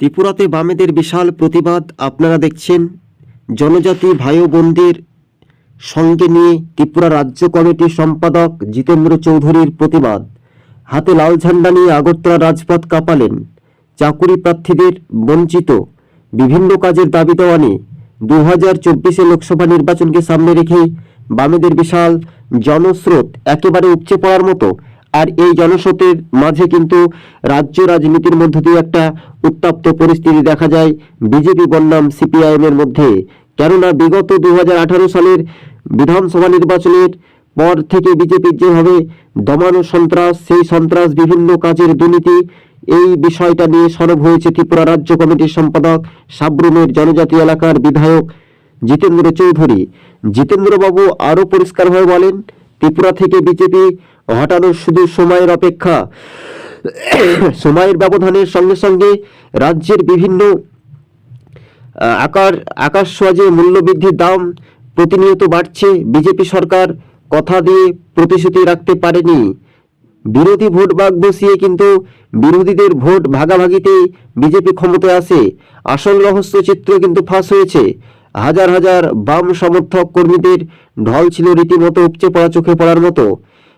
ত্রিপুরাতে বামেদের বিশাল প্রতিবাদ আপনারা দেখছেন। জনজাতি ভাই বোনদের সঙ্গে নিয়ে ত্রিপুরা রাজ্য কমিটির সম্পাদক জিতেন্দ্র চৌধুরীর প্রতিবাদ। হাতে লাল ঝান্ডা নিয়ে আগরতলা রাজপথ কাঁপালেন চাকুরি প্রার্থীদের বঞ্চিত। বিভিন্ন কাজের দাবি দেওয়া নিয়ে দু হাজার চব্বিশে লোকসভা নির্বাচনকে সামনে রেখে বামেদের বিশাল জনস্রোত একেবারে উপচে পড়ার মতো আর এই জনস্রোতের মাঝে কিন্তু রাজ্য রাজনীতির মধ্য দিয়ে একটা উত্তপ্ত পরিস্থিতি দেখা যায়। বিজেপি বনাম সিপিআইএম এর মধ্যে। কেননা বিগত দু হাজার আঠারো সালের বিধানসভা নির্বাচনের পর থেকে বিজেপির যেভাবে দমানো সন্ত্রাস, সেই সন্ত্রাস বিভিন্ন কাজের দুর্নীতি, এই বিষয়টা নিয়ে সরব হয়েছে ত্রিপুরা রাজ্য কমিটির সম্পাদক সাবরুমের জনজাতি এলাকার বিধায়ক জিতেন্দ্র চৌধুরী। জিতেন্দ্রবাবু আরও পরিষ্কারভাবে বলেন, ত্রিপুরা থেকে বিজেপি হটানোর শুধু সময়ের অপেক্ষা, সময়ের ব্যবধানের সঙ্গে সঙ্গে রাজ্যের বিভিন্ন আকার আকাশ যে মূল্যবৃদ্ধির দাম প্রতিনিয়ত বাড়ছে। বিজেপি সরকার কথা দিয়ে প্রতিশ্রুতি রাখতে পারেনি। বিরোধী ভোট ভাগ বসিয়ে কিন্তু বিরোধীদের ভোট ভাগাভাগিতে বিজেপি ক্ষমতায় আসে। আসল রহস্য চিত্র কিন্তু ফাঁস হয়েছে। হাজার হাজার বাম সমর্থক কর্মীদের ঢল ছিল রীতিমতো উপচে পড়া চোখে পড়ার মতো।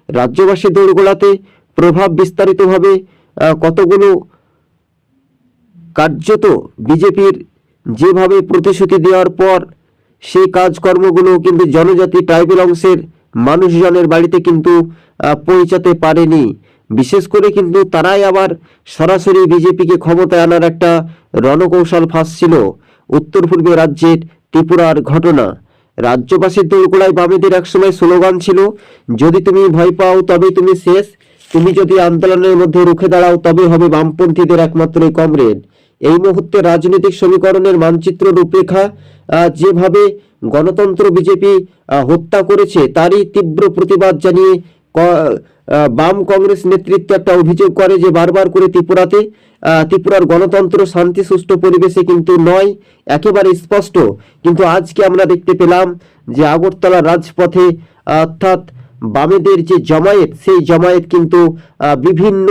রাজ্যবাসী দৌড়গোলাতে প্রভাব বিস্তারিতভাবে কতগুলো কার্যত বিজেপির যেভাবে প্রতিশ্রুতি দেওয়ার পর সেই কাজকর্মগুলো কিন্তু জনজাতি ট্রাইবেল অংশের মানুষজনের বাড়িতে কিন্তু পৌঁছাতে পারেনি। বিশেষ করে কিন্তু তারাই আবার সরাসরি বিজেপিকে ক্ষমতায় আনার একটা রণকৌশল ফাঁস ছিল উত্তর পূর্বে রাজ্যের ত্রিপুরার ঘটনা। রাজ্যবাসীর দৌড়গোড়ায় বামেদের একসময় স্লোগান ছিল, যদি তুমি ভয় পাও তবে তুমি শেষ, তুমি যদি আন্দোলনের মধ্যে রুখে দাঁড়াও তবে হবে বামপন্থীদের একমাত্রই কমরেড। এই মুহূর্তে রাজনৈতিক সমীকরণের মানচিত্র রূপরেখা যেভাবে গণতন্ত্র বিজেপি হত্যা করেছে, তারই তীব্র প্রতিবাদ জানিয়ে বাম কংগ্রেস নেতৃত্ব একটা অভিযোগ করে যে বারবার করে ত্রিপুরাতে ত্রিপুরার গণতন্ত্র শান্তি, সুষ্ঠু পরিবেশে কিন্তু নয়, একেবারে স্পষ্ট। কিন্তু আজকে আমরা দেখতে পেলাম যে আগরতলা রাজপথে, অর্থাৎ বামেদের যে জমায়েত, সেই জমায়েত কিন্তু বিভিন্ন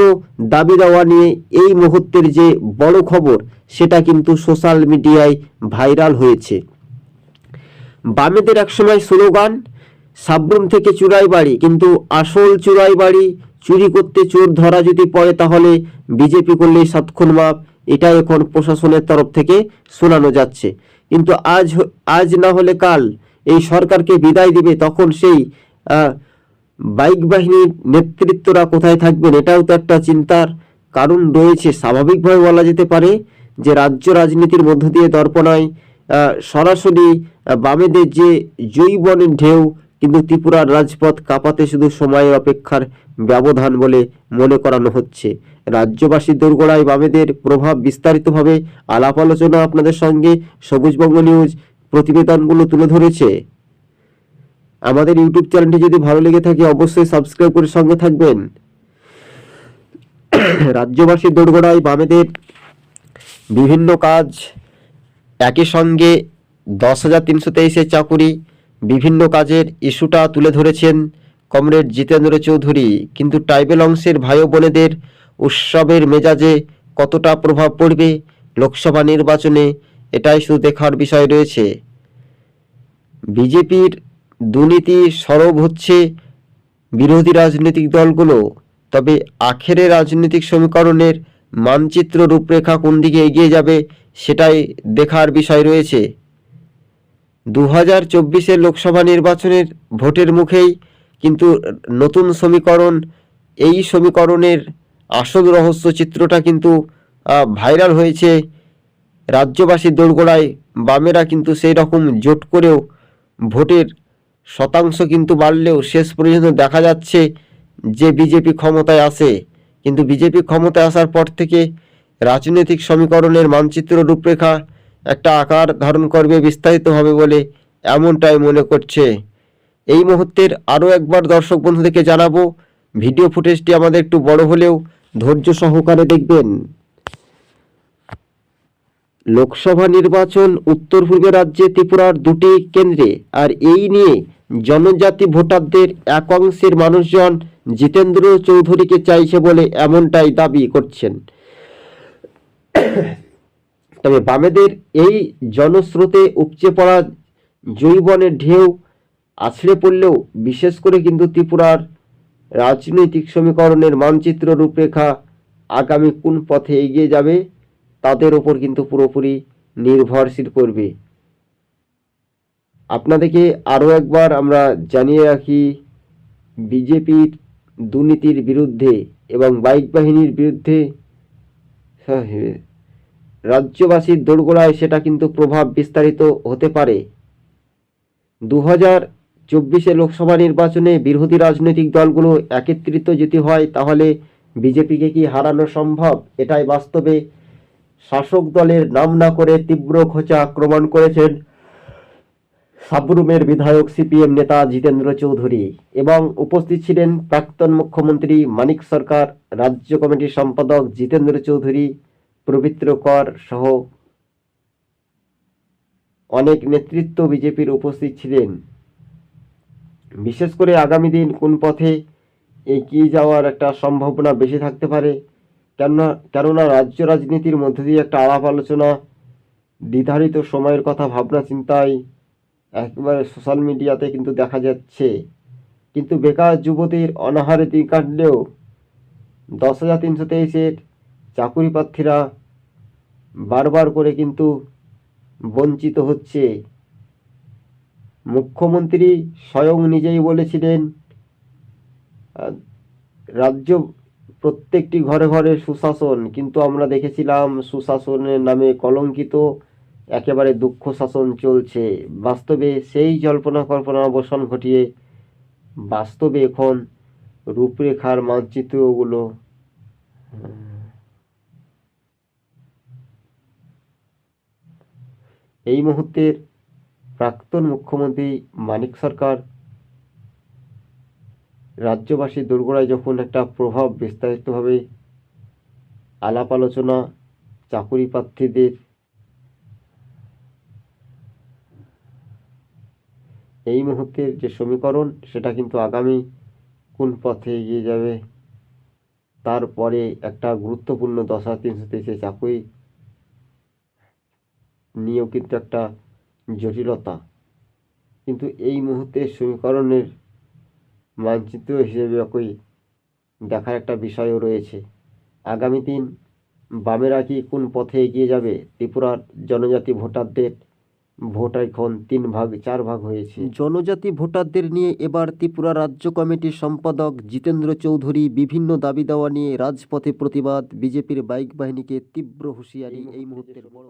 দাবি দেওয়া নিয়ে এই মুহূর্তের যে বড় খবর, সেটা কিন্তু সোশ্যাল মিডিয়ায় ভাইরাল হয়েছে। বামেদের একসময় স্লোগান সাবরুম থেকে চুরাই বাড়ি, কিন্তু আসল চুরাই বাড়ি, চুরি করতে চোর ধরা যদি পড়ে, তাহলে বিজেপি করলে সাতক্ষণ মাপ। এটা এখন প্রশাসনের তরফ থেকে শোনানো যাচ্ছে। কিন্তু আজ আজ না হলে কাল এই সরকারকে বিদায় দিবে, তখন সেই বাইক বাহিনীর নেতৃত্বরা কোথায় থাকবেন, এটাও তো একটা চিন্তার কারণ রয়েছে। স্বাভাবিকভাবে বলা যেতে পারে যে রাজ্য রাজনীতির মধ্য দিয়ে দর্পণায় সরাসরি বামেদের যে জৈবনের ঢেউ কিন্তু ত্রিপুরার রাজপথ কাঁপাতে শুধু সময়ের অপেক্ষার ব্যবধান বলে মনে করানো হচ্ছে। রাজ্যবাসীর দোরগোড়ায় বামেদের প্রভাব বিস্তারিতভাবে আলাপ আলোচনা আপনাদের সঙ্গে সবুজবঙ্গ নিউজ প্রতিবেদনগুলো তুলে ধরেছে। আমাদের ইউটিউব চ্যানেলটি যদি ভালো লেগে থাকে, অবশ্যই সাবস্ক্রাইব করে সঙ্গে থাকবেন। রাজ্যবাসীর দোরগোড়ায় বামেদের বিভিন্ন কাজ একই সঙ্গে দশ হাজার তিনশো তেইশের চাকুরি বিভিন্ন কাজের ইস্যুটা তুলে ধরেছেন কমরেড জিতেন্দ্র চৌধুরী। কিন্তু ট্রাইবেল অংশের ভাই বোনেদের উৎসবের মেজাজে কতটা প্রভাব পড়বে লোকসভা নির্বাচনে, এটাই শুধু দেখার বিষয় রয়েছে। বিজেপির দুর্নীতি সরব হচ্ছে বিরোধী রাজনৈতিক দলগুলো, তবে আখেরে রাজনৈতিক সমীকরণের মানচিত্র রূপরেখা কোন দিকে এগিয়ে যাবে সেটাই দেখার বিষয় রয়েছে। দু হাজার চব্বিশের লোকসভা নির্বাচনের ভোটের মুখেই কিন্তু নতুন সমীকরণ, এই সমীকরণের আসল রহস্য চিত্রটা কিন্তু ভাইরাল হয়েছে। রাজ্যবাসীর দোরগোড়ায় বামেরা কিন্তু সেই রকম জোট করেও ভোটের শতাংশ কিন্তু বাড়লেও শেষ পর্যন্ত দেখা যাচ্ছে যে বিজেপি ক্ষমতায় আসে কিন্তু বিজেপি ক্ষমতায় আসার পর থেকে রাজনৈতিক সমীকরণের মানচিত্র রূপরেখা একটা আকার ধারণ করবে বিস্তারিত হবে বলে এমনটাই মনে করছে। এই মুহূর্তের আরও একবার দর্শক বন্ধুদেরকে জানাব, ভিডিও ফুটেজটি আমাদের একটু বড় হলেও ধৈর্য সহকারে দেখবেন। লোকসভা নির্বাচন উত্তর পূর্বে রাজ্যে ত্রিপুরার দুটি কেন্দ্রে, আর এই নিয়ে জনজাতি ভোটারদের এক অংশের মানুষজন জিতেন্দ্র চৌধুরীকে চাইছে বলে এমনটাই দাবি করছেন। তবে বামেদের এই জনস্রোতে উপচে পড়া জৈবনের ঢেউ আছড়ে পড়লেও বিশেষ করে কিন্তু ত্রিপুরার রাজনৈতিক সমীকরণের মানচিত্র রূপরেখা আগামী কোন পথে এগিয়ে যাবে তাদের ওপর কিন্তু পুরোপুরি নির্ভরশীল করবে। আপনাদেরকে আরও একবার আমরা জানিয়ে রাখি বিজেপির দুর্নীতির বিরুদ্ধে এবং বাইক বাহিনীর বিরুদ্ধে হ্যাঁ, রাজ্যবাসীর দোরগোড়ায় সেটা কিন্তু প্রভাব বিস্তারিত হতে পারে। দু হাজার চব্বিশে লোকসভা নির্বাচনে বিরোধী রাজনৈতিক দলগুলো একত্রিত যদি হয়, তাহলে বিজেপিকে কি হারানো সম্ভব? এটাই বাস্তবে শাসক দলের নাম না করে তীব্র খোঁচা আক্রমণ করেছেন সাবরুমের বিধায়ক সিপিএম নেতা জিতেন্দ্র চৌধুরী এবং উপস্থিত ছিলেন প্রাক্তন মুখ্যমন্ত্রী মানিক সরকার, রাজ্য কমিটির সম্পাদক জিতেন্দ্র চৌধুরী পবিত্র কর সহ অনেক নেতৃত্ব বিজেপির উপস্থিত ছিলেন। বিশেষ করে আগামী দিন কোন পথে এগিয়ে যাওয়ার একটা সম্ভাবনা বেশি থাকতে পারে, কেননা কেননা রাজ্য রাজনীতির মধ্যে দিয়ে একটা আলাপ আলোচনা নির্ধারিত সময়ের কথা ভাবনা চিন্তায় একেবারে সোশ্যাল মিডিয়াতে কিন্তু দেখা যাচ্ছে। কিন্তু বেকার যুবতীর অনাহারে দিন কাটলেও দশ হাজার তিনশো তেইশের চাকুরি প্রার্থীরা বারবার করে কিন্তু বঞ্চিত হচ্ছে। মুখ্যমন্ত্রী স্বয়ং নিজেই বলেছিলেন রাজ্য প্রত্যেকটি ঘরে ঘরে সুশাসন, কিন্তু আমরা দেখেছিলাম সুশাসনের নামে কলঙ্কিত, একেবারে দুঃখ শাসন চলছে। বাস্তবে সেই জল্পনা কল্পনা অবসান ঘটিয়ে বাস্তবে এখন রূপরেখার মানচিত্রগুলো এই মুহূর্তের প্রাক্তন মুখ্যমন্ত্রী মানিক সরকার রাজ্যবাসীর দোরগোড়ায় যখন একটা প্রভাব বিস্তারিতভাবে আলাপ আলোচনা, চাকুরি প্রার্থীদের এই মুহূর্তের যে সমীকরণ, সেটা কিন্তু আগামী কোন পথে এগিয়ে যাবে, তারপরে একটা গুরুত্বপূর্ণ দশা তিনশো তেইশে চাকুরি নিয়েও কিন্তু একটা জটিলতা। কিন্তু এই মুহূর্তে সমীকরণের মানচিত্র হিসেবে একই দেখার একটা বিষয়ও রয়েছে। আগামী দিন বামেরা কি কোন পথে এগিয়ে যাবে? ত্রিপুরার জনজাতি ভোটারদের ভোট এখন তিন ভাগ চার ভাগ হয়েছে। জনজাতি ভোটারদের নিয়ে এবার ত্রিপুরা রাজ্য কমিটির সম্পাদক জিতেন্দ্র চৌধুরী বিভিন্ন দাবি দাওয়া নিয়ে রাজপথে প্রতিবাদ। বিজেপির বাইক বাহিনীকে তীব্র হুঁশিয়ারি এই মুহূর্তের বড়